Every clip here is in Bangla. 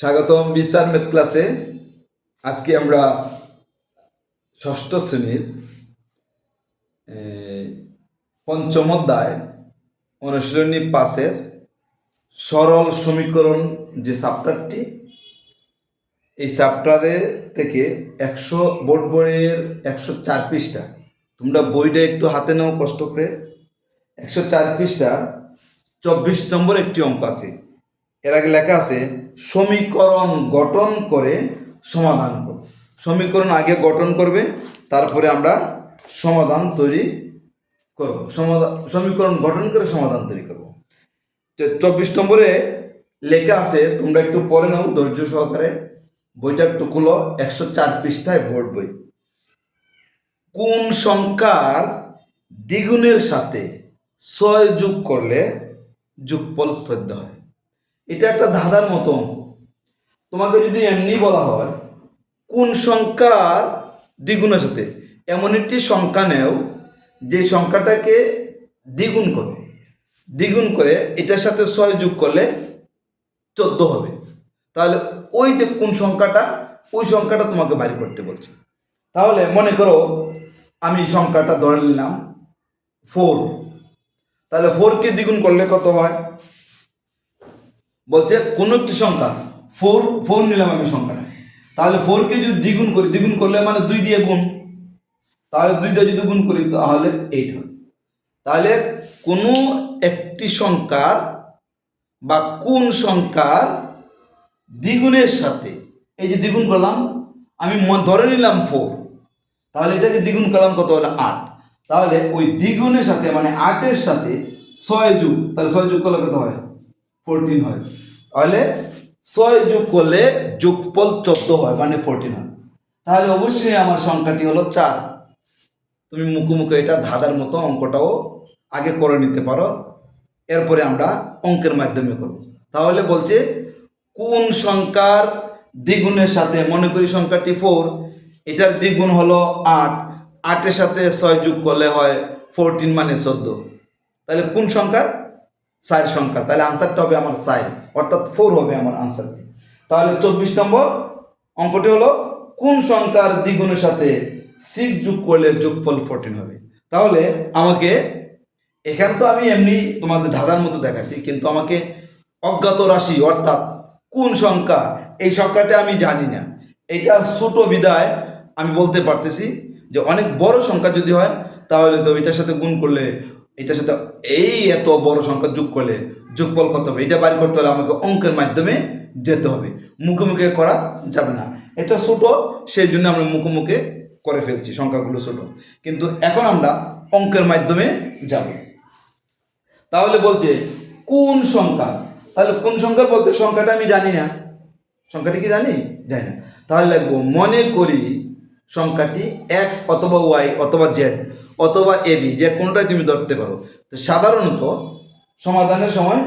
স্বাগতম বিচার মেথ ক্লাসে। আজকে আমরা ষষ্ঠ শ্রেণির পঞ্চম অধ্যায় অনুশীলনী পাশের সরল সমীকরণ যে চ্যাপ্টারটি এই চ্যাপ্টারে থেকে একশো বোর্ড বইয়ের একশো চার পৃষ্ঠা। তোমরা বইটা একটু হাতে নাও কষ্ট করে। একশো চার পৃষ্ঠা চব্বিশ নম্বর একটি অঙ্ক আছে। এর আগে লেখা আছে, সমীকরণ গঠন করে সমাধান করো। সমীকরণ আগে গঠন করবে, তারপরে আমরা সমাধান তৈরি করব। সমাধান সমীকরণ গঠন করে সমাধান তৈরি করব। চব্বিশ নম্বরে লেখা আছে, তোমরা একটু পড়ে নাও, ধৈর্য সহকারে। বইটা একটু একশো চার পৃষ্ঠায় বোর্ড বই। কোন সংখ্যার দ্বিগুণের সাথে ছয় যোগ করলে যোগফল চোদ্দ হয়? এটা একটা ধাঁধার মতো অঙ্ক। তোমাকে যদি এমনি বলা হয়, কোন সংখ্যার দ্বিগুণের সাথে এমন একটি সংখ্যা নেও যে সংখ্যাটাকে দ্বিগুণ করো। দ্বিগুণ করে এটার সাথে ছয় যোগ করলে চোদ্দ হবে। তাহলে ওই যে কোন সংখ্যাটা, ওই সংখ্যাটা তোমাকে বাড়ি করতে বলছে। তাহলে মনে করো আমি সংখ্যাটা ধরে নিলাম ফোর তাহলে ফোরকে দ্বিগুণ করলে কত হয়? বলছে, কোনো একটি সংখ্যা ফোর ফোর নিলাম আমি সংখ্যাটা। তাহলে ফোরকে যদি দ্বিগুণ করি, দ্বিগুণ করলে মানে দুই দিয়ে গুণ। তাহলে দুই দিয়ে যদি গুণ করি, তাহলে এইট হয়। তাহলে কোনো একটি সংখ্যার বা কোন সংখ্যার দ্বিগুণের সাথে, এই যে দ্বিগুণ করলাম, আমি ধরে নিলাম ফোর তাহলে এটাকে দ্বিগুণ করলাম কত হলো আট। তাহলে ওই দ্বিগুণের সাথে মানে আটের সাথে ছয় যুগ, তাহলে ছয় যুগ করলে কত হয়? ফোরটিন হয়। তাহলে ছয় যোগ করলে যোগফল চোদ্দ হয় মানে ফোরটিন হয়। তাহলে অবশ্যই আমার সংখ্যাটি হলো চার। তুমি মুখোমুখি এটা ধাঁধার মতো অঙ্কটাও আগে করে নিতে পারো। এরপরে আমরা অঙ্কের মাধ্যমে করব। তাহলে বলছে, কোন সংখ্যার দ্বিগুণের সাথে, মনে করি সংখ্যাটি ফোর এটার দ্বিগুণ হলো আট। আটের সাথে ছয় যোগ করলে হয় ফোরটিন মানে চোদ্দ। তাহলে কোন সংখ্যার? সাইড সংখ্যা। তাহলে আনসারটা হবে আমার সাইড অর্থাৎ ফোর হবে আমার আনসারটি তাহলে চব্বিশ নম্বর অঙ্কটি হলো, কোন সংখ্যার দ্বিগুণের সাথে সিক্স যোগ করলে যোগফল ফোরটিন হবে? তাহলে আমাকে, এখান তো আমি এমনি তোমাদের ধাঁধার মতো দেখাচ্ছি, কিন্তু আমাকে অজ্ঞাত রাশি, অর্থাৎ কোন সংখ্যা, এই সংখ্যাটা আমি জানি না। এটা ছোট বিদায় আমি বলতে পারতেছি যে অনেক বড় সংখ্যা যদি হয়, তাহলে তো এটার সাথে গুণ করলে এটার সাথে এই এত বড় সংখ্যা যোগ করলে যোগফল কত হবে? এটা বাইর করতে হলে আমাকে অঙ্কের মাধ্যমে যেতে হবে। মুখে মুখে করা যাবে না। এটা ছোট সেই জন্য আমরা মুখে মুখে করে ফেলছি সংখ্যাগুলো ছোট। কিন্তু এখন আমরা অঙ্কের মাধ্যমে যাব। তাহলে বলছে, কোন সংখ্যা? তাহলে কোন সংখ্যা বলতে সংখ্যাটা আমি জানি না। সংখ্যাটি কি জানি? জানি না। তাহলে লিখব, মনে করি সংখ্যাটি এক্স অথবা ওয়াই অথবা জেড অথবা এবি যে কোনটাই তুমি ধরতে পারো। তো সাধারণত সমাধানের সময়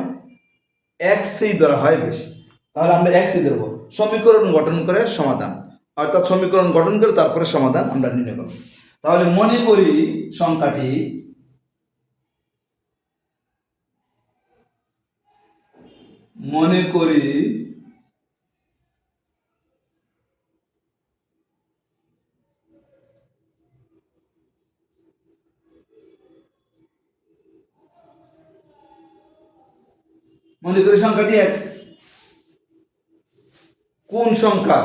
এক্সই ধরা হয় বেশি। তাহলে আমরা এক্সই ধরবো। সমীকরণ গঠন করে সমাধান। অর্থাৎ সমীকরণ গঠন করে তারপরে সমাধান আমরা নির্ণয় করব। তাহলে মনে করি সংখ্যাটি মনে করি মনে করি সংখ্যাটি এক্স কোন সংখ্যা?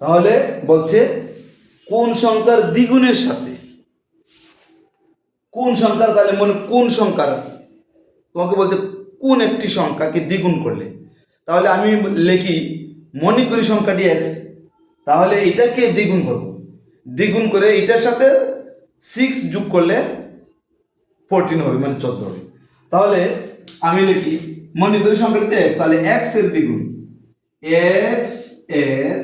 তাহলে বলছে কোন সংখ্যার দ্বিগুণের সাথে। কোন সংখ্যার, তাহলে মনে কোন সংখ্যার? তোমাকে বলছে কোন একটি সংখ্যাকে দ্বিগুণ করলে। তাহলে আমি লিখি, মনে করি সংখ্যাটি এক্স তাহলে এটাকে দ্বিগুণ করব। দ্বিগুণ করে এটার সাথে সিক্স যোগ করলে ফোরটিন হবে মানে চোদ্দ হবে। তাহলে আমি লিখি মনে করি সংখ্যাটিতে এক তাহলে এক্সের দ্বিগুণ। এক্সের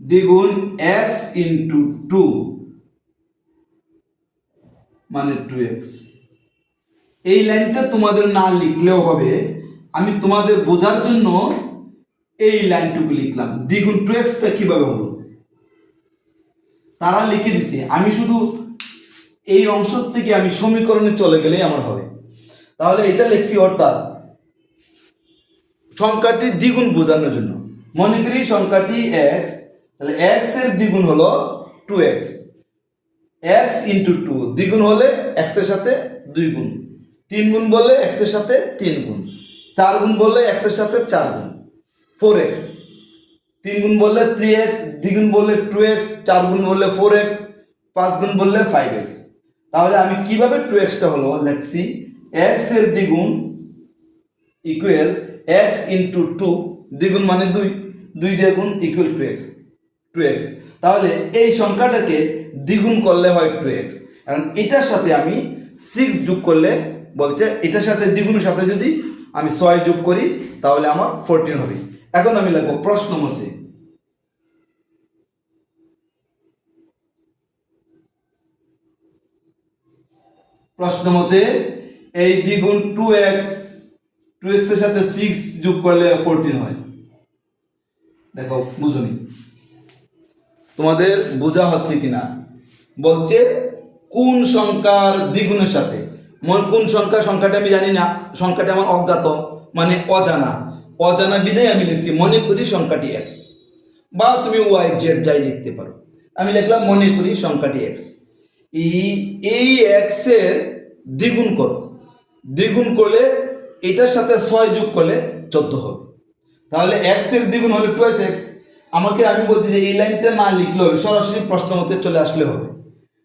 দ্বিগুণ এক্স ইন্টু টু মানে টু এক্স এই লাইনটা তোমাদের না লিখলেও হবে, আমি তোমাদের বোঝার জন্য এই লাইনটুকু লিখলাম। দ্বিগুণ টু এক্সটা কীভাবে হলো? তারা লিখে দিছে, আমি শুধু এই অংশ থেকে আমি সমীকরণে চলে গেলেই আমার হবে। তাহলে এটা লিখছি অর্থাৎ সংখ্যাটি দ্বিগুণ বোঝানোর জন্য। মনে করি সংখ্যাটি এক্স তাহলে এক্সের দ্বিগুণ হলো two x x into two দ্বিগুণ হলে এক্সের সাথে দুই গুণ। তিন গুণ বললে এক্সের সাথে তিন গুণ। চার গুণ বললে এক্সের সাথে চার গুণ। ফোর এক্স তিন গুণ বললে থ্রি এক্স দ্বিগুণ বললে টু এক্স চার গুণ বললে ফোর এক্স পাঁচ গুণ বললে ফাইভ এক্স তাহলে আমি কীভাবে টু এক্সটা হলো লিখছি এক্সের দ্বিগুণ ইকুয়াল এক্স ইন্টু টু দ্বিগুণ মানে দুই। দুই দিয়ে গুণ equal to x two x তাহলে এই সংখ্যাটাকে দ্বিগুণ করলে হয় টু এক্স কারণ এটার সাথে আমি সিক্স যোগ করলে বলছে, এটার সাথে দ্বিগুণের সাথে যদি আমি ছয় যোগ করি, তাহলে আমার ফোরটিন হবে। এখন আমি লিখব প্রশ্ন মতে। প্রশ্ন মতে, এই দ্বিগুণ টু এক্স টু এক্সের সাথে সিক্স যোগ করলে ফোরটিন হয়। দেখো বুঝুনি তোমাদের বোঝা হচ্ছে কিনা? বলছে, কোন সংখ্যার দ্বিগুণের সাথে? মন কোন সংখ্যা? সংখ্যাটা আমি জানি না। সংখ্যাটা আমার অজ্ঞাত মানে অজানা। অজানা বিধায় আমি লিখছি, মনে করি সংখ্যাটি এক্স বা তুমি ওয়াই জেড যাই লিখতে পারো। আমি লিখলাম, মনে করি সংখ্যাটি এক্স এই এই এক্সের দ্বিগুণ করো। দ্বিগুণ করলে এটার সাথে ছয় যোগ করলে চোদ্দ হবে। তাহলে এক্সের দ্বিগুণ হলে টুয়েস এক্স আমাকে আমি বলছি যে এই লাইনটা না লিখলে হবে, সরাসরি প্রশ্ন মতে চলে আসলে হবে।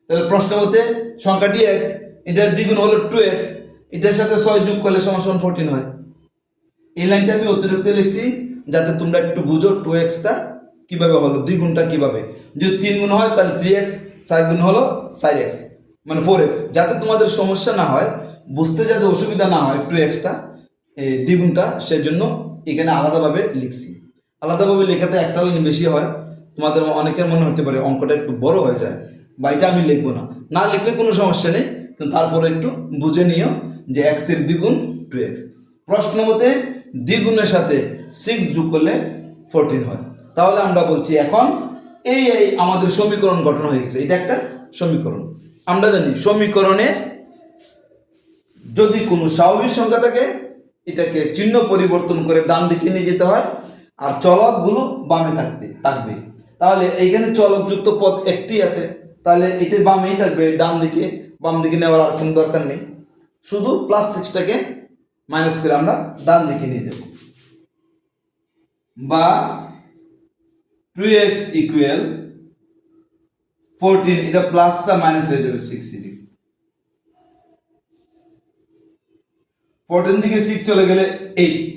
তাহলে প্রশ্ন মতে সংখ্যাটি এক্স এটার দ্বিগুণ হলো টু এক্স এটার সাথে ছয় যোগ করলে সমান ফোরটিন হয়। এই লাইনটা আমি অতিরিক্ত লিখছি যাতে তোমরা একটু বুঝো টু এক্সটা কীভাবে হলো, দ্বিগুণটা কীভাবে। যদি তিন গুণ হয় তাহলে থ্রি এক্স চার গুণ হলো চার এক্স মানে ফোর এক্স। যাতে তোমাদের সমস্যা না হয়, বুঝতে যাতে অসুবিধা না হয় টু এক্সটা দ্বিগুণটা সেই জন্য এখানে আলাদাভাবে লিখছি। আলাদাভাবে লেখাতে একটা লাইন বেশি হয়, তোমাদের অনেকের মনে হতে পারে অঙ্কটা একটু বড় হয়ে যায়, বা এটা আমি লিখব না। না লিখলে কোনো সমস্যা নেই, কিন্তু তারপরে একটু বুঝে নিও যে এক্সের দ্বিগুণ টু এক্স। প্রশ্ন মতে দ্বিগুণের সাথে সিক্স যোগ করলে ফোরটিন হয়। তাহলে আমরা বলছি এখন এই এই আমাদের সমীকরণ গঠন হয়ে গেছে। এটা একটা সমীকরণ। আমরা জানি সমীকরণে যদি কোনো স্বাভাবিক সংখ্যা থাকে, এটাকে চিহ্ন পরিবর্তন করে ডান দিকে নিয়ে যেতে হয়, আর চলকগুলো বামে থাকতে থাকবে। তাহলে এইখানে চলকযুক্ত পথ একটি আছে। তাহলে এটা বামেই থাকবে, ডান দিকে, বাম দিকে নেওয়ার আর কোনো দরকার নেই। শুধু প্লাস সিক্সটাকে মাইনাস করে আমরা ডান দিকে নিয়ে যাব। বা টু এক্স ইকুয়াল ফোরটিন এটা প্লাসটা মাইনাস হয়ে যাবে সিক্স দিকে। ফোরটিন দিকে সিক্স চলে গেলে এইট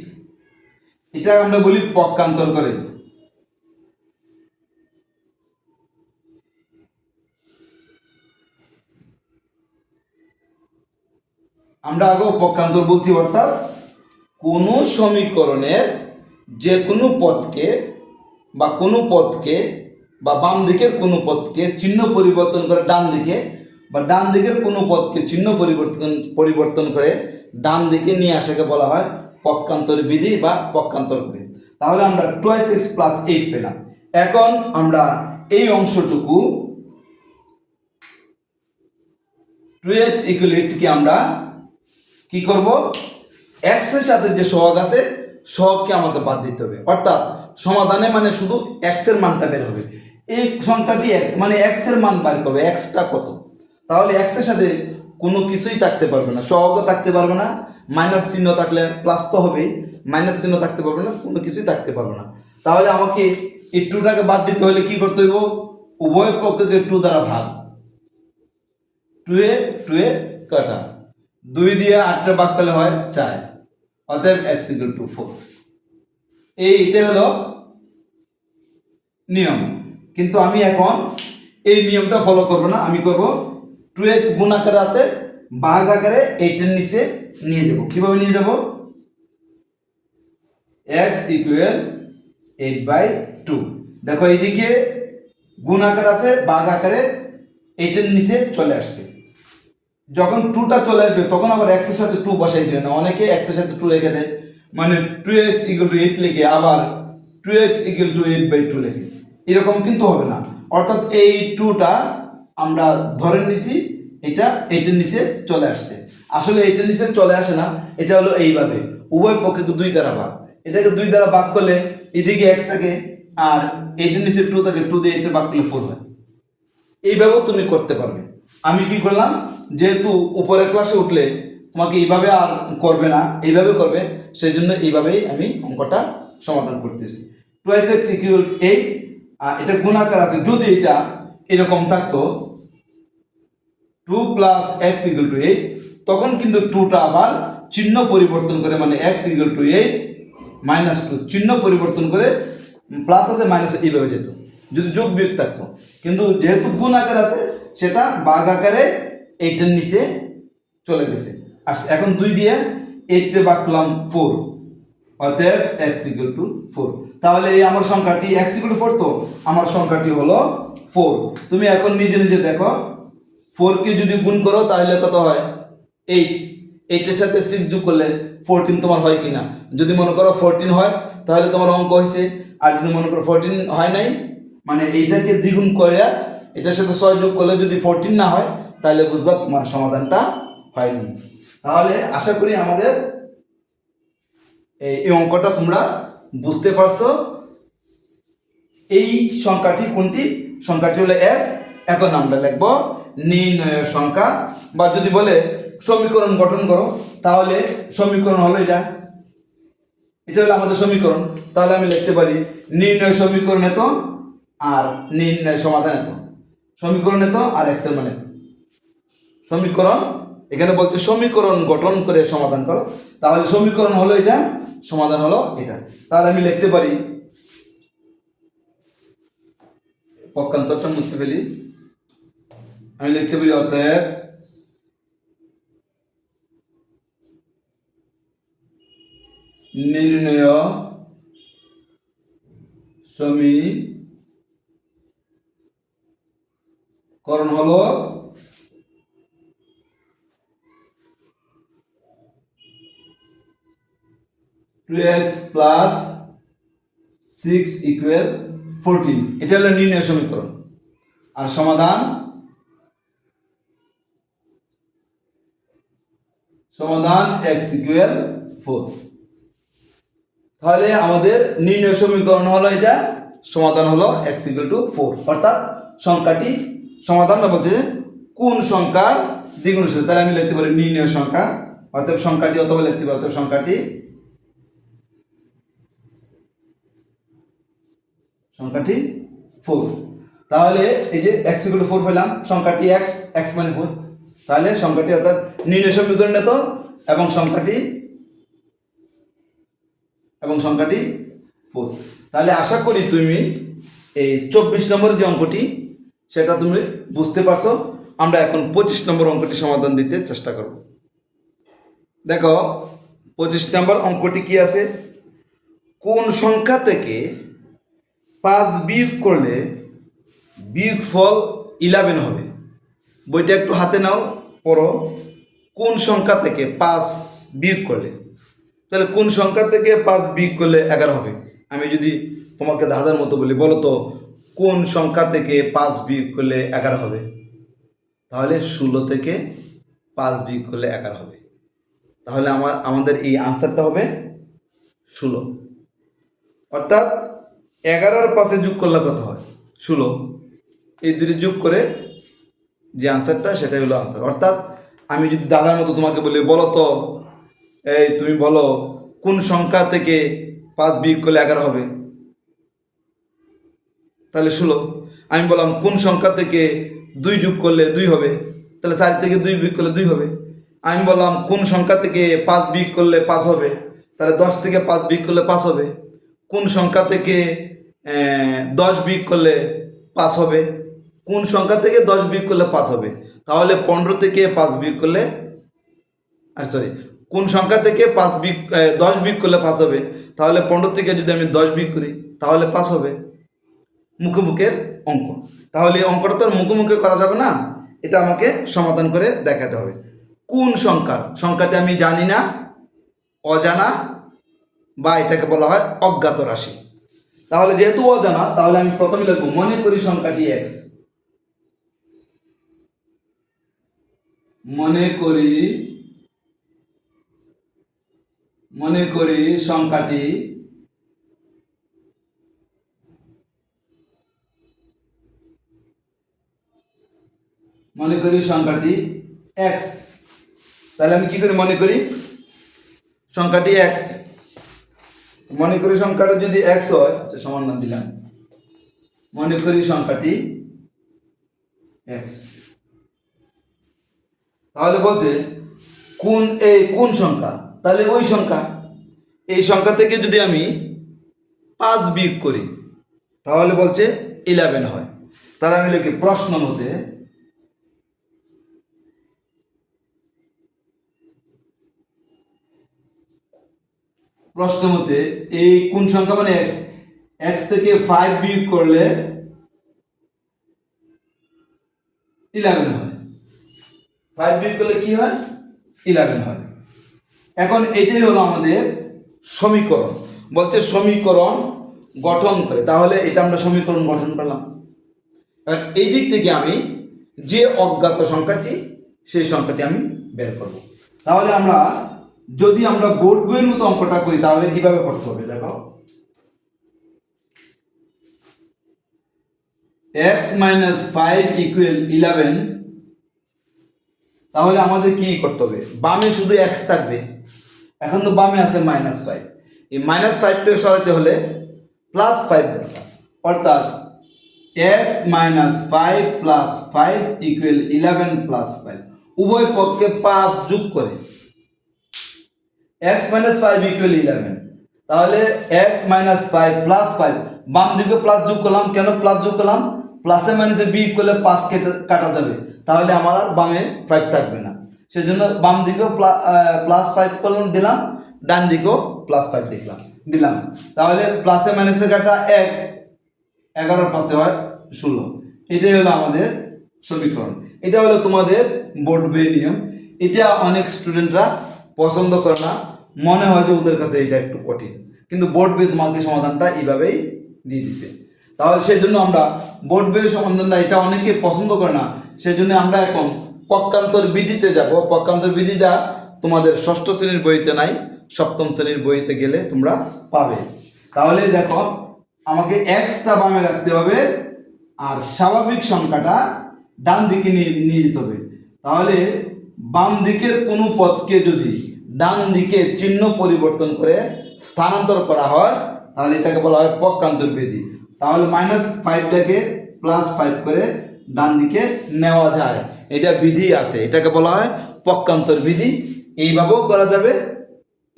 এটা আমরা বলি পক্ষান্তর করে। আমরা আগেও পক্ষান্তর বলছি, অর্থাৎ কোনো সমীকরণের যে কোনো পদকে বা কোনো পদকে বা বাম দিকের কোনো পদকে চিহ্ন পরিবর্তন করে ডান দিকে বা ডান দিকের কোনো পদকে চিহ্ন পরিবর্তন পরিবর্তন করে ডান দিকে নিয়ে আসাকে বলা হয় পক্ষান্তর বিধি বা পক্ষান্তর করে। তাহলে আমরা টুয়েস এক্স প্লাস এইট পেলাম। এখন আমরা এই অংশটুকু টু এক্স ইকুয়ালিটিকে আমরা কি করব? এক্সের সাথে যে সহগ আছে, সহগকে আমাকে বাদ দিতে হবে। অর্থাৎ সমাধানে মানে শুধু এক্সের মানটা বের হবে। এই সংখ্যাটি এক্স মানে এক্সের মান বার করবে। এক্সটা কত? তাহলে এক্সের সাথে কোনো কিছুই থাকতে পারবে না। সহগও থাকতে পারবে না। মাইনাস চিহ্ন থাকলে প্লাস তো হবেই। মাইনাস চিহ্ন থাকতে পারবে না, কোনো কিছুই থাকতে পারবে না। তাহলে আমাকে এই টুটাকে বাদ দিতে হলে কি করতে হইব? উভয় পক্ষকে টু দ্বারা ভাগ। টু এ টু এ কাটা? দুই দিয়ে আটটা ভাগ করলে হয় চার। অতএব এক্স ইকুয়াল টু ফোর এই এটা হলো নিয়ম। কিন্তু আমি এখন এই নিয়মটা ফলো করব না, আমি করব টু এক্স গুণ আকারে আছে, ভাগ আকারে এইটের নিচে নিয়ে যাব কীভাবে নিয়ে যাব x equal eight by two দেখো এইদিকে গুণ আকার আছে, ভাগ আকারে এইটের নিচে চলে আসছে। যখন টুটা চলে আসবে, তখন আবার এক্সের সাথে টু বসাই দিবে না। অনেকে এক্সের সাথে টু রেখে দেয়। মানে two x equal to eight লিখে আবার two x equal to eight by two লেখে। এরকম কিন্তু হবে না। অর্থাৎ এই টুটা আমরা ধরে নিছি, এটা এইটার নিচে চলে আসছে। আসলে এইটার নিচে চলে আসে না, এটা হলো এইভাবে। উভয় পক্ষকে দুই দ্বারা ভাগ। এটাকে দুই দ্বারা ভাগ করলে এদিকে এক্স থাকে আর এইটার নিচে টু থাকে টু দিয়ে এটা ভাগ করলে ফোর হয়। এইভাবেও তুমি করতে পারবে। আমি কি করলাম? যেহেতু উপরের ক্লাসে উঠলে তোমাকে এইভাবে আর করবে না, এইভাবে করবে সেই জন্য এইভাবেই আমি অঙ্কটা সমাধান করতেছি। টুয়েস এক্স ইকুয়াল এইট আর এটা গুণাকার আছে, যদি এটা এরকম থাকতো two plus x equal to eight তখন কিন্তু টুটা আবার চিহ্ন পরিবর্তন করে মানে x equal to eight minus two চিহ্ন পরিবর্তন করে প্লাস আছে মাইনাস এইভাবে যেত। যদি যোগ বিয়োগ থাকতো। কিন্তু যেহেতু গুণ আকার আছে, সেটা বাঘ আকারে এইটার নিচে চলে গেছে। এখন দুই দিয়ে এইটে বাদ করলাম ফোর অতএব এক্স ইকুয়াল টু ফোর তাহলে এই আমার সংখ্যাটি এক্স ইকুয়াল টু ফোর তো, আমার সংখ্যাটি হলো ফোর তুমি এখন নিজে নিজে দেখো ফোরকে যদি গুণ করো তাহলে কত হয়? এইট এইটের সাথে সিক্স যোগ করলে ফোরটিন তোমার হয় কি না যদি মনে করো ফোরটিন হয়, তাহলে তোমার অঙ্ক হয়েছে আর যদি মনে করো ফোরটিন হয় নাই মানে এইটাকে দ্বিগুণ করে, এটার সাথে ছয় যোগ করলে যদি ফোরটিন না হয়, তাহলে বুঝবা তোমার সমাধানটা হয়নি। তাহলে আশা করি আমাদের এই অঙ্কটা তোমরা বুঝতে পারছ। এই সংখ্যাটি কোনটি? সংখ্যাটি হলো এক্স এখন আমরা লিখব নির্ণয়ের সংখ্যা। বা যদি বলে সমীকরণ গঠন করো, তাহলে সমীকরণ হলো এটা। এটা হলো আমাদের সমীকরণ। তাহলে আমি লিখতে পারি, নির্ণয় সমীকরণ এত আর নির্ণয় সমাধান এত। সমীকরণ এত আর এক্সের মানে এত। সমীকরণ এখানে বলছে সমীকরণ গঠন করে সমাধান করো। তাহলে সমীকরণ হলো এটা, সমাধান হলো এটা। তাহলে আমি লিখতে পারি, পক্ষান্তরটা মুছে ফেলি। আমি লিখতে পারি অতএব নির্ণয় সমীকরণ হলো two x plus six equal fourteen এটা হলো নির্ণয় সমীকরণ। আর সমাধান? সমাধান এক্স ইকুয়াল ফোর তাহলে আমাদের নির্ণয় সমীকরণ হলো এটা, সমাধান হলো এক্স ইকুয়াল টু ফোর অর্থাৎ সংখ্যাটি, সমাধান বলছে যে কোন সংখ্যার দ্বিগুণ তাহলে আমি লিখতে পারি নির্ণয় সংখ্যা, অতএব সংখ্যাটি অথবা লিখতে পারি, অতএব সংখ্যাটি সংখ্যাটি ফোর তাহলে এই যে এক্স ইকুয়াল ফোর পেলাম, সংখ্যাটি এক্স এক্স মানে ফোর তাহলে সংখ্যাটি অর্থাৎ নির্ণয় সমীকরণ তো এবং সংখ্যাটি এবং সংখ্যাটি ফোর তাহলে আশা করি তুমি এই চব্বিশ নম্বর যে অঙ্কটি, সেটা তুমি বুঝতে পারছ। আমরা এখন পঁচিশ নম্বর অঙ্কটি সমাধান দিতে চেষ্টা করব। দেখো, পঁচিশ নম্বর অঙ্কটি কি আছে? কোন সংখ্যা থেকে পাঁচ বিয়োগ করলে বিয়োগ ফল ইলেভেন হবে। বইটা একটু হাতে নাও, পড়ো। কোন সংখ্যা থেকে পাঁচ বিয়োগ করলে? তাহলে কোন সংখ্যা থেকে পাঁচ বিয়োগ করলে এগারো হবে? আমি যদি তোমাকে দাদার মতো বলি, বলো তো, কোন সংখ্যা থেকে পাঁচ বিয়োগ করলে এগারো হবে? তাহলে ষোলো থেকে পাঁচ বিয়োগ করলে এগারো হবে। তাহলে আমার, আমাদের এই আনসারটা হবে ষোলো। অর্থাৎ এগারোর পাশে যোগ করলে কত হয়? ষোলো। এই দুটি যোগ করে যে আনসারটা সেটাই হলো আনসার অর্থাৎ আমি যদি দাদার মতো তোমাকে বলি, বলো তো, এই তুমি বলো, কোন সংখ্যা থেকে পাঁচ বিয়োগ করলে এগারো হবে? তাহলে ষোলো। আমি বললাম, কোন সংখ্যা থেকে দুই যোগ করলে দুই হবে? তাহলে চার থেকে দুই বিয়োগ করলে দুই হবে। আমি বললাম, কোন সংখ্যা থেকে পাঁচ বিয়োগ করলে পাঁচ হবে? তাহলে দশ থেকে পাঁচ বিয়োগ করলে পাঁচ হবে। কোন সংখ্যা থেকে দশ বিয়োগ করলে পাঁচ হবে। কোন সংখ্যা থেকে দশ বিয়োগ করলে পাঁচ হবে? তাহলে পনেরো থেকে পাঁচ বিয়োগ করলে আর সরি কোন সংখ্যা থেকে পাঁচ আহ, দশ বিয়োগ করলে পাঁচ হবে? তাহলে পনেরো থেকে যদি আমি দশ বিয়োগ করি তাহলে পাঁচ হবে। মুখোমুখের অঙ্ক। তাহলে এই অঙ্কটা তো আর মুখে মুখে করা যাবে না? এটা আমাকে সমাধান করে দেখাতে হবে। কোন সংখ্যা সংখ্যাটি আমি জানি না অজানা বা এটাকে বলা হয় অজ্ঞাত রাশি। তাহলে যেহেতু অজানা, তাহলে আমি প্রথমে লিখব, মনে করি সংখ্যাটি এক্স মনে করি মনে করি সংখ্যাটি মনে করি সংখ্যাটি এক্স তাহলে আমি কি করি, মনে করি? সংখ্যাটি এক্স মনে করি সংখ্যাটা যদি এক্স হয় সমান নাম দিলাম মনে করি সংখ্যাটি এক্স তাহলে বলছে, কোন এই কোন সংখ্যা? তাহলে ওই সংখ্যা। এই সংখ্যা থেকে যদি আমি পাঁচ বিয়োগ করি, তাহলে বলছে ইলেভেন হয়। তাহলে আমি লিখি প্রশ্ন মতে প্রশ্ন মতে এই কোন সংখ্যা মানে এক্স এক্স থেকে ফাইভ বিয়োগ করলে ইলেভেন হয়। ফাইভ বিয়োগ করলে কি হয়? ইলেভেন হয়। এখন এটাই হলো আমাদের সমীকরণ। বলছে সমীকরণ গঠন করে। তাহলে এটা আমরা সমীকরণ গঠন করলাম। আর এই দিক থেকে আমি যে অজ্ঞাত সংখ্যাটি, সেই সংখ্যাটি আমি বের করব। তাহলে আমরা যদি আমরা বোর্ড বইয়ের মতো অঙ্কটা করি, তাহলে কীভাবে করতে হবে দেখো? X minus five equal eleven তাহলে আমাদের কি করতে হবে? বামে শুধু এক্স থাকবে। এখন তো বামে আছে মাইনাস ফাইভ এই মাইনাস ফাইভটাকে সরাতে হলে প্লাস ফাইভ দরকার। অর্থাৎ x minus five plus five equal eleven plus five উভয় পক্ষে পাঁচ যোগ করে x minus five equal eleven তাহলে x minus five plus five বাম দিকে প্লাস যোগ করলাম, কেন প্লাস যোগ করলাম? প্লাসে মাইনাসে বি করলে পাঁচ কেটে কাটা যাবে। তাহলে আমার আর বামে ফাইভ থাকবে না। সেজন্য বাম দিকেও প্লাস ফাইভ করলাম, দিলাম। ডান দিকেও প্লাস ফাইভ দেখলাম, দিলাম। তাহলে প্লাসে মাইনাসে কাটা এক্স এগারোর পাশে হয় ষোলো। এটাই হলো আমাদের সমীকরণ। এটা হলো তোমাদের বোর্ড বইয়ের নিয়ম। এটা অনেক স্টুডেন্টরা পছন্দ করে না। মনে হয় যে ওদের কাছে এটা একটু কঠিন। কিন্তু বোর্ড বই তোমাকে সমাধানটা এইভাবেই দিয়ে দিছে। তাহলে সেই জন্য আমরা বোর্ড বইয়ের সমাধানটা এটা অনেকে পছন্দ করে না সেই জন্য আমরা এখন পক্ষান্তর বিধিতে যাব। পক্ষান্তর বিধিটা তোমাদের ষষ্ঠ শ্রেণির বইতে নাই, সপ্তম শ্রেণির বইতে গেলে তোমরা পাবে। তাহলে দেখো, আমাকে এক্সটা বামে রাখতে হবে আর স্বাভাবিক সংখ্যাটা ডান দিকে নিয়ে নিয়ে যেতে হবে। তাহলে বাম দিকের কোনো পদকে যদি ডান দিকে চিহ্ন পরিবর্তন করে স্থানান্তর করা হয়, তাহলে এটাকে বলা হয় পক্ষান্তর বিধি। তাহলে মাইনাস ফাইভটাকে প্লাস ফাইভ করে ডান দিকে নেওয়া যায়। এটা বিধি আছে, এটাকে বলা হয় পক্ষান্তর বিধি। এইভাবেও করা যাবে,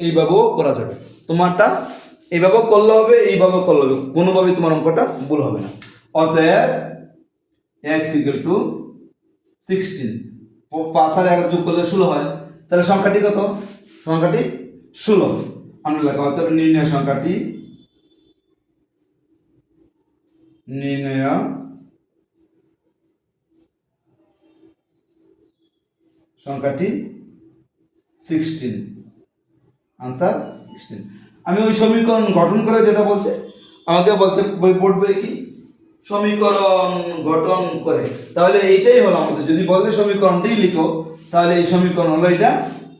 এইভাবেও করা যাবে। তোমারটা এইভাবেও করলে হবে, এইভাবেও করলে হবে। কোনোভাবেই তোমার অঙ্কটা ভুল হবে না। অতএব এক্স ইকুয়াল টু সিক্সটিন পাঁচ আর এগারো যোগ করলে ষোলো হয়। তাহলে সংখ্যাটি কত? সংখ্যাটি ষোলো। আমরা লেখা অতএব নির্ণয় সংখ্যাটি। নির্ণয়। সংখ্যাটি সিক্সটিন আনসার সিক্সটিন আমি ওই সমীকরণ গঠন করে যেটা বলছে, আমাকে বলতে বই পড়বে কি? সমীকরণ গঠন করে। তাহলে এইটাই হলো আমাদের। যদি বলে সমীকরণটাই লিখো, তাহলে এই সমীকরণ হলো এটা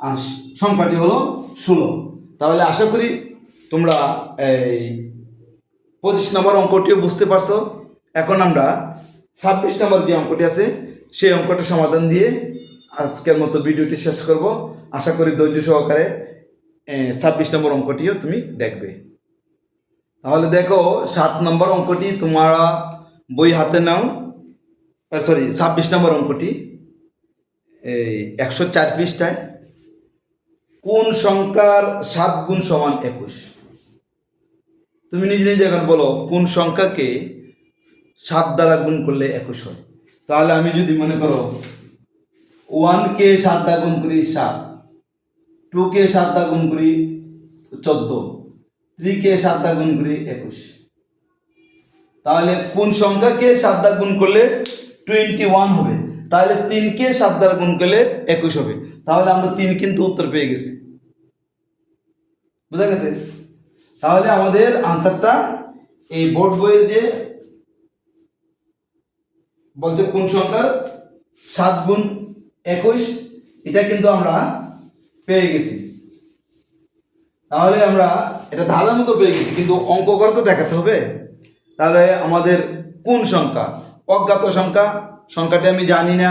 আর সংখ্যাটি হলো ষোলো। তাহলে আশা করি তোমরা এই পঁচিশ নম্বর অঙ্কটিও বুঝতে পারছ। এখন আমরা ছাব্বিশ নম্বর যে অঙ্কটি আছে, সেই অঙ্কটা সমাধান দিয়ে আজকের মতো ভিডিওটি শেষ করব। আশা করি ধৈর্য সহকারে ছাব্বিশ নম্বর অঙ্কটিও তুমি দেখবে। তাহলে দেখো, সাত নম্বর অঙ্কটি তোমরা বই হাতে নাও। সরি ছাব্বিশ নম্বর অঙ্কটি, এই, একশো চার পৃষ্ঠায়। কোন সংখ্যার সাত গুণ সমান একুশ? তুমি নিজে নিজে এখন বলো, কোন সংখ্যাকে সাত দ্বারা গুণ করলে একুশ হয়? তাহলে আমি যদি মনে করো ওয়ানকে সাত দ্বারা গুণ করি সাত টুকে সাত দ্বারা গুণ করি চোদ্দ থ্রিকে সাত দ্বারা গুণ করি একুশ। তাহলে কোন সংখ্যাকে সাত দ্বারা গুণ করলে টোয়েন্টি ওয়ান হবে? তাহলে তিনকে সাত দ্বারা গুণ করলে একুশ হবে। তাহলে আমরা তিন কিন্তু উত্তর পেয়ে গেছি। বুঝা গেছে? তাহলে আমাদের আনসারটা এই বোর্ড বইয়ের যে বলছে কোন সংখ্যার? সাত গুণ একুশ, এটা কিন্তু আমরা পেয়ে গেছি। তাহলে আমরা এটা ধাঁধার মতো পেয়ে গেছি, কিন্তু অঙ্ক করে তো দেখাতে হবে। তাহলে আমাদের কোন সংখ্যা? অজ্ঞাত সংখ্যা, সংখ্যাটি আমি জানি না,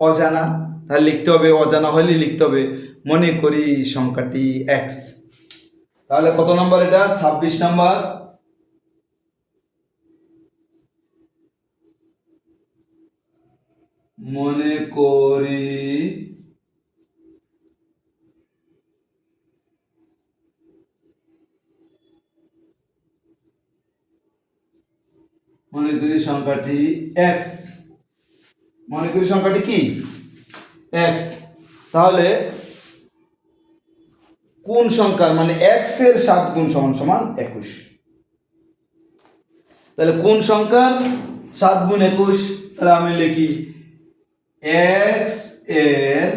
অজানা। তাহলে লিখতে হবে, অজানা হলে লিখতে হবে। মনে করি সংখ্যাটি এক্স তাহলে কত নম্বর এটা? ছাব্বিশ নম্বর। মনে করি মনে করি সংখ্যাটি এক্স মনে করি সংখ্যাটি কি? এক্স তাহলে কোন সংখ্যার মানে এক্সের সাত গুণ সমান সমান একুশ। তাহলে কোন সংখ্যার সাত গুণ একুশ? তাহলে আমি লিখি এক্সের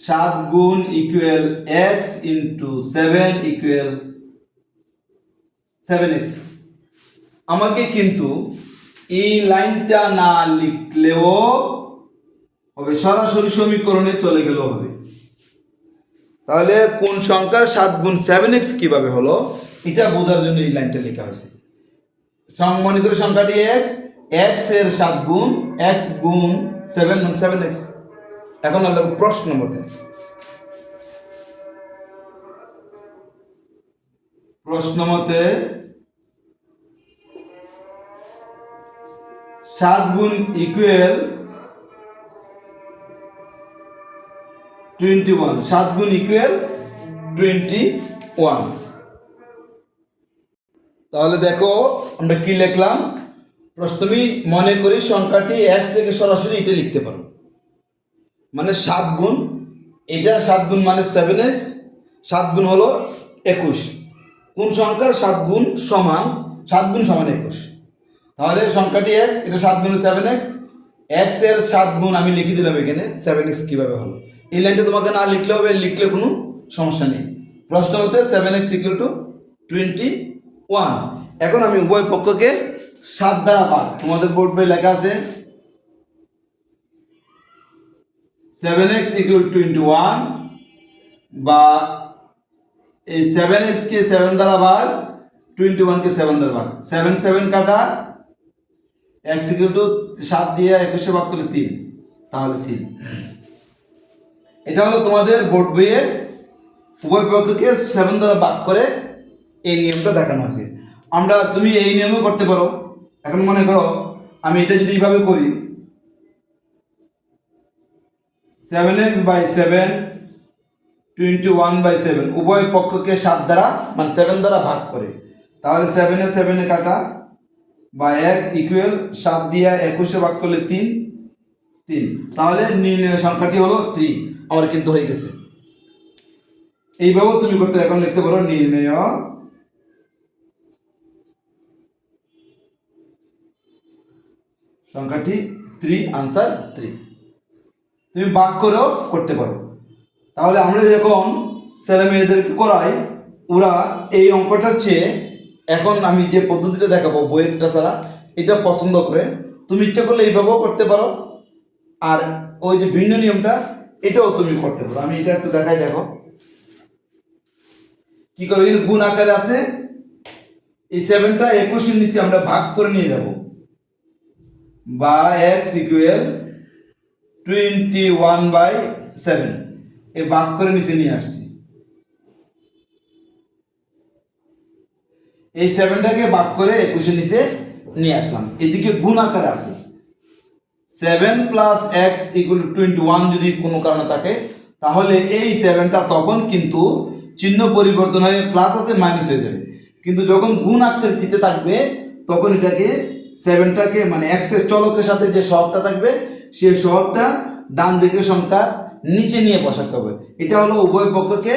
সাত গুণ equal x into seven equal seven x আমাকে কিন্তু এই লাইনটা না লিখলেও হবে, সরাসরি সমীকরণে চলে গেলেও হবে। তাহলে কোন সংখ্যার সাত গুণ সেভেন এক্স কীভাবে হলো? এটা বোঝার জন্য এই লাইনটা লেখা হয়েছে। মনে করে সংখ্যাটি এক্স এক্সের সাত গুণ এক্স গুণ সেভেন গুণ সেভেন এক্স এখন আমরা প্রশ্ন মতে। প্রশ্ন মতে সাত গুণ ইকুয়েল টোয়েন্টি ওয়ান সাত গুণ ইকুয়েল টোয়েন্টি ওয়ান তাহলে দেখো, আমরা কি লিখলাম? প্রথমেই মনে করি সংখ্যাটি এক্স থেকে সরাসরি এটা লিখতে পারো। মানে সাত গুণ, এটা সাত গুণ মানে সেভেন এক্স সাত গুণ হলো একুশ। কোন সংখ্যার সাত গুণ সমান, সাত গুণ সমান একুশ? তাহলে সংখ্যাটি এক্স এটা সাত গুণ সেভেন এক্স এক্সের সাত গুণ আমি লিখে দিলাম এখানে সেভেন এক্স কীভাবে হলো? এই লাইনটা তোমাকে না লিখলে হবে, লিখলে কোনো সমস্যা নেই। প্রশ্ন হতে seven x equal to twenty one এখন আমি উভয় পক্ষকে সাত দ্বারা ভাগ, তোমাদের বোর্ড বই লেখা আছে। Seven x equal twenty one বা এই সেভেন এক্সকে সেভেন দ্বারা ভাগ টোয়েন্টি ওয়ানকে সেভেন দ্বারা ভাগ। সেভেন সেভেন কাটা এক্স ইকুয়াল সাত দিয়ে একুশে ভাগ করলে তিন, তাহলে তিন। এটা হলো তোমাদের বোর্ড বইয়ে উভয় পক্ষকে সেভেন দ্বারা ভাগ করে এই নিয়মটা দেখানো আছে। আমরা তুমি এই নিয়মও করতে পারো। এখন মনে করো, আমি এটা যদি এইভাবে করি seven x by seven twenty one by seven উভয় পক্ষকে সাত দ্বারা মানে সেভেন দ্বারা ভাগ করে। তাহলে সেভেনে সেভেনে কাটা বা এক্স ইকুয়াল সাত দিয়ে একুশে ভাগ করলে তিন তিন। তাহলে নির্ণয় সংখ্যাটি হলো থ্রি আমার কিন্তু হয়ে গেছে। এইভাবেও তুমি করতে, এখন লিখতে পারো নির্ণয় সংখ্যাটি থ্রি আনসার থ্রি তুমি বাক করেও করতে পারো। তাহলে আমরা যখন ছেলে মেয়েদেরকে করাই, ওরা এই অঙ্কটার চেয়ে এখন আমি যে পদ্ধতিটা দেখাবো বইয়েরটা ছাড়া, এটা পছন্দ করে। তুমি ইচ্ছা করলে এইভাবেও করতে পারো। আর ওই যে ভিন্ন নিয়মটা, এটাও তুমি করতে পারো। আমি এটা একটু দেখাই, দেখো। কি করো কিন্তু গুণ আকারে আছে, এই সেভেনটা একুশের নিচে আমরা ভাগ করে নিয়ে যাব। বা x equal twenty one by seven এ ভাগ করে নিচে নিয়ে আসছি। এই সেভেনটাকে ভাগ করে একুশের নিচে নিয়ে আসলাম। এদিকে গুণ আকারে আছে। Seven plus x equal to twenty one যদি কোনো কারণে থাকে, তাহলে এই সেভেনটা তখন কিন্তু চিহ্ন পরিবর্তন হয়ে প্লাস আছে মাইনাস হয়ে যাবে। কিন্তু যখন গুণ আকৃতিতে থাকবে, তখন এটাকে সেভেনটাকে মানে এক্সের চলকের সাথে যে সহগটা থাকবে, সেই সহগটা ডান দিকের সংখ্যার নিচে নিয়ে বসাতে হবে। এটা হলো উভয় পক্ষকে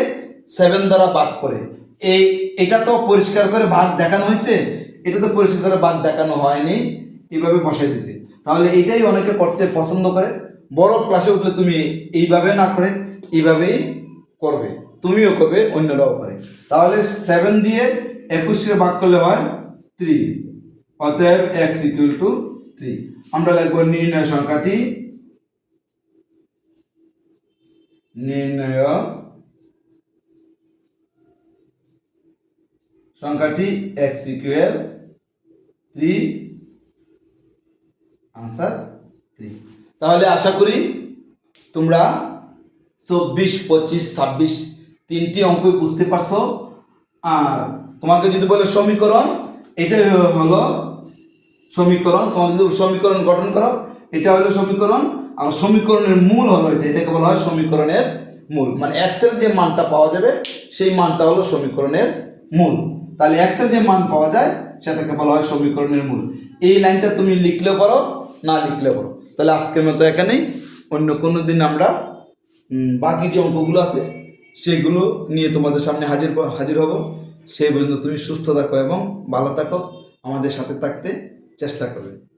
সেভেন দ্বারা ভাগ করে। এই, এটা তো পরিষ্কার করে ভাগ দেখানো হয়েছে, এটা তো পরিষ্কার করে ভাগ দেখানো হয়নি, এইভাবে বসাই দিছে তাহলে এটাই অনেকে করতে পছন্দ করে। বড় ক্লাসে উঠলে তুমি এইভাবে না করে, এইভাবেই করবে। তুমিও করবে, অন্যরাও করে। তাহলে সেভেন দিয়ে একুশকে ভাগ করলে হয় থ্রি অতএব এক্স ইকুয়াল টু থ্রি আমরা লিখব নির্ণয় সংখ্যাটি, নির্ণয় সংখ্যাটি x equal three answer three তাহলে আশা করি তোমরা চব্বিশ, পঁচিশ, ছাব্বিশ তিনটি অঙ্ক বুঝতে পারছ। আর তোমাকে যদি বলে সমীকরণ, এটাই হলো সমীকরণ। তোমার যদি সমীকরণ গঠন করো, এটা হলো সমীকরণ। আর সমীকরণের মূল হলো এটা, এটাকে বলা হয় সমীকরণের মূল। মানে এক্সের যে মানটা পাওয়া যাবে, সেই মানটা হলো সমীকরণের মূল। তাহলে এক্সের যে মান পাওয়া যায়, সেটাকে বলা হয় সমীকরণের মূল। এই লাইনটা তুমি লিখলেও পারো, না লিখলে পারো। তাহলে আজকের মতো এখানেই। অন্য কোনো দিন আমরা বাকি যে অঙ্কগুলো আছে, সেগুলো নিয়ে তোমাদের সামনে হাজির হাজির হব। সেই পর্যন্ত তুমি সুস্থ থাকো এবং ভালো থাকো। আমাদের সাথে থাকতে চেষ্টা করবে।